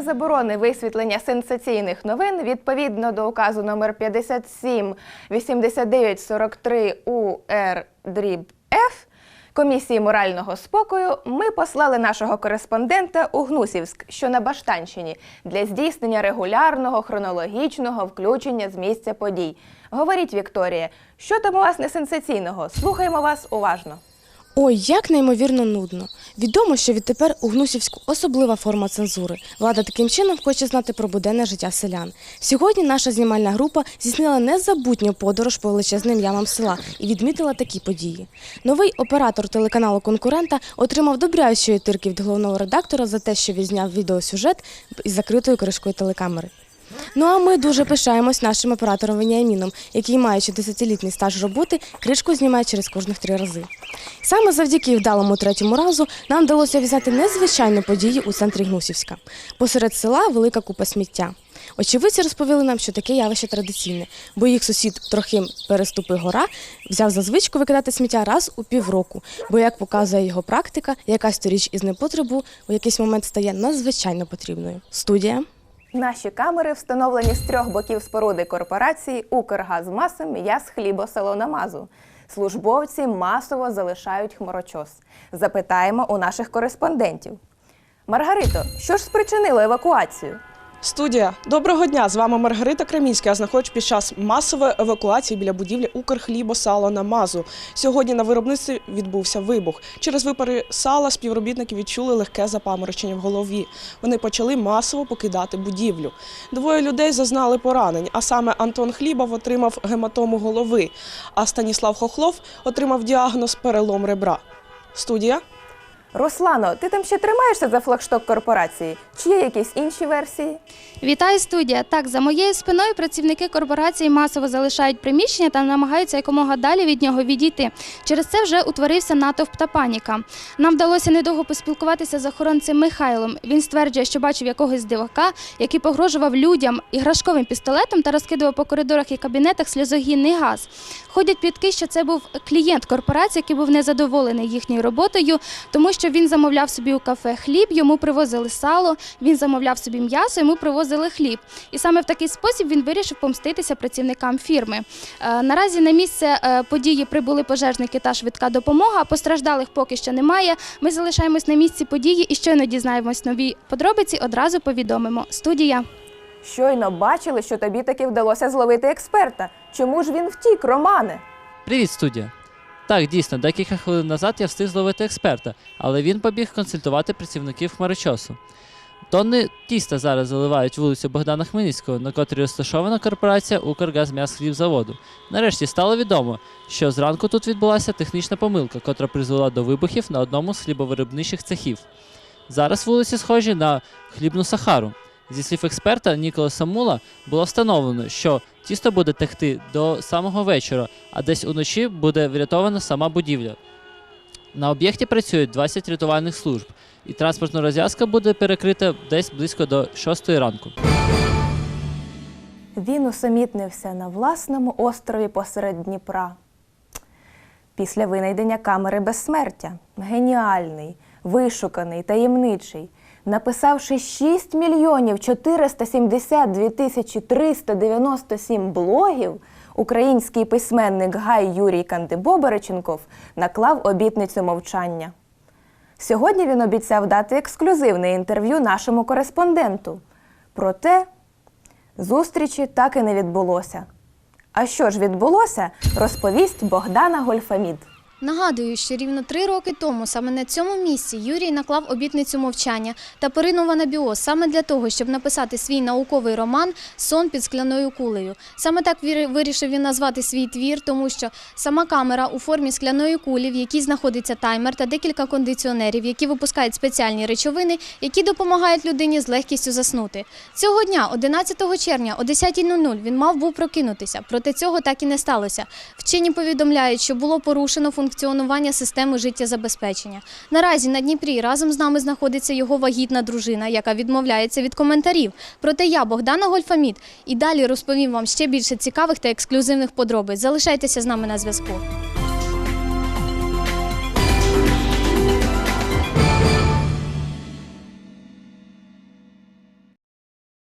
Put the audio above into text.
заборони висвітлення сенсаційних новин відповідно до указу номер 57 89 43 УР дріб Ф комісії морального спокою ми послали нашого кореспондента у Гнусівськ, що на Баштанщині, для здійснення регулярного хронологічного включення з місця подій. Говоріть, Вікторія, що там у вас не сенсаційного? Слухаємо вас уважно. Ой, як неймовірно нудно. Відомо, що відтепер у Гнусівську особлива форма цензури. Влада таким чином хоче знати про буденне життя селян. Сьогодні наша знімальна група здійснила незабутню подорож по величезним ямам села і відмітила такі події. Новий оператор телеканалу конкурента отримав добрячої тирки від головного редактора за те, що відзняв відеосюжет із закритою кришкою телекамери. Ну а ми дуже пишаємось нашим оператором Веніаміном, який, маючи десятилітній стаж роботи, кришку знімає через кожних три рази. Саме завдяки вдалому третьому разу нам вдалося візати незвичайну подію у центрі Гнусівська. Посеред села велика купа сміття. Очевидці розповіли нам, що таке явище традиційне, бо їх сусід Трохим Переступи гора взяв за звичку викидати сміття раз у півроку. Бо, як показує його практика, якась торіч із непотребу у якийсь момент стає надзвичайно потрібною. Студія. Наші камери встановлені з трьох боків споруди корпорації Укргазмаси м'яс хлібосолонамазу. Службовці масово залишають хмарочос. Запитаємо у наших кореспондентів. Маргарито, що ж спричинило евакуацію? Студія, доброго дня! З вами Маргарита Кремінська. Я знаходжусь під час масової евакуації біля будівлі Укрхлібосало на Мазу. Сьогодні на виробництві відбувся вибух. Через випари сала співробітники відчули легке запаморочення в голові. Вони почали масово покидати будівлю. Двоє людей зазнали поранень, а саме Антон Хлібов отримав гематому голови, а Станіслав Хохлов отримав діагноз перелом ребра. Студія. Руслано, ти там ще тримаєшся за флагшток корпорації? Чи є якісь інші версії? Вітаю студія. Так, за моєю спиною працівники корпорації масово залишають приміщення та намагаються якомога далі від нього відійти. Через це вже утворився натовп та паніка. Нам вдалося недовго поспілкуватися з охоронцем Михайлом. Він стверджує, що бачив якогось дивака, який погрожував людям іграшковим пістолетом та розкидував по коридорах і кабінетах сльозогінний газ. Ходять плітки, що це був клієнт корпорації, який був незадоволений їхньою роботою, тому що він замовляв собі у кафе хліб, йому привозили сало, він замовляв собі м'ясо, йому привозили хліб. І саме в такий спосіб він вирішив помститися працівникам фірми. Е, Наразі на місце е, події прибули пожежники та швидка допомога. Постраждалих поки що немає. Ми залишаємось на місці події і щойно дізнаємось нові подробиці. Одразу повідомимо. Студія. Щойно бачили, що тобі таки вдалося зловити експерта. Чому ж він втік, Романе? Привіт, студія. Так, дійсно, декілька хвилин назад я встиг зловити експерта, але він побіг консультувати працівників хмарочосу. Тонни тіста зараз заливають вулицю Богдана Хмельницького, на котрій розташована корпорація Укргазм'ясхлібзаводу. Нарешті стало відомо, що зранку тут відбулася технічна помилка, котра призвела до вибухів на одному з хлібовиробничих цехів. Зараз вулиці схожі на хлібну сахару. Зі слів експерта Ніколаса Мула було встановлено, що тісто буде текти до самого вечора, а десь уночі буде врятована сама будівля. На об'єкті працюють 20 рятувальних служб, і транспортна розв'язка буде перекрита десь близько до 6 ранку. Він усамітнився на власному острові посеред Дніпра. Після винайдення камери безсмертя. Геніальний, вишуканий, таємничий. Написавши 6 мільйонів 472 тисячі 397 блогів, український письменник Гай Юрій Кандибобереченков наклав обітницю мовчання. Сьогодні він обіцяв дати ексклюзивне інтерв'ю нашому кореспонденту. Проте Зустрічі так і не відбулося. А що ж відбулося, розповість Богдана Гольфамід. Нагадую, що рівно три роки тому саме на цьому місці Юрій наклав обітницю мовчання та поринув анабіоз саме для того, щоб написати свій науковий роман Сон під скляною кулею. Саме так вирішив він назвати свій твір, тому що сама камера у формі скляної кулі, в якій знаходиться таймер та декілька кондиціонерів, які випускають спеціальні речовини, які допомагають людині з легкістю заснути. Цього дня, 11 червня, о 10.00, він мав був прокинутися, проте цього так і не сталося. Вчені повідомляють, що було порушено функціонування системи життєзабезпечення. Наразі на Дніпрі разом з нами знаходиться його вагітна дружина, яка відмовляється від коментарів. Проте я, Богдана Гольфамід, і далі розповім вам ще більше цікавих та ексклюзивних подробиць. Залишайтеся з нами на зв'язку.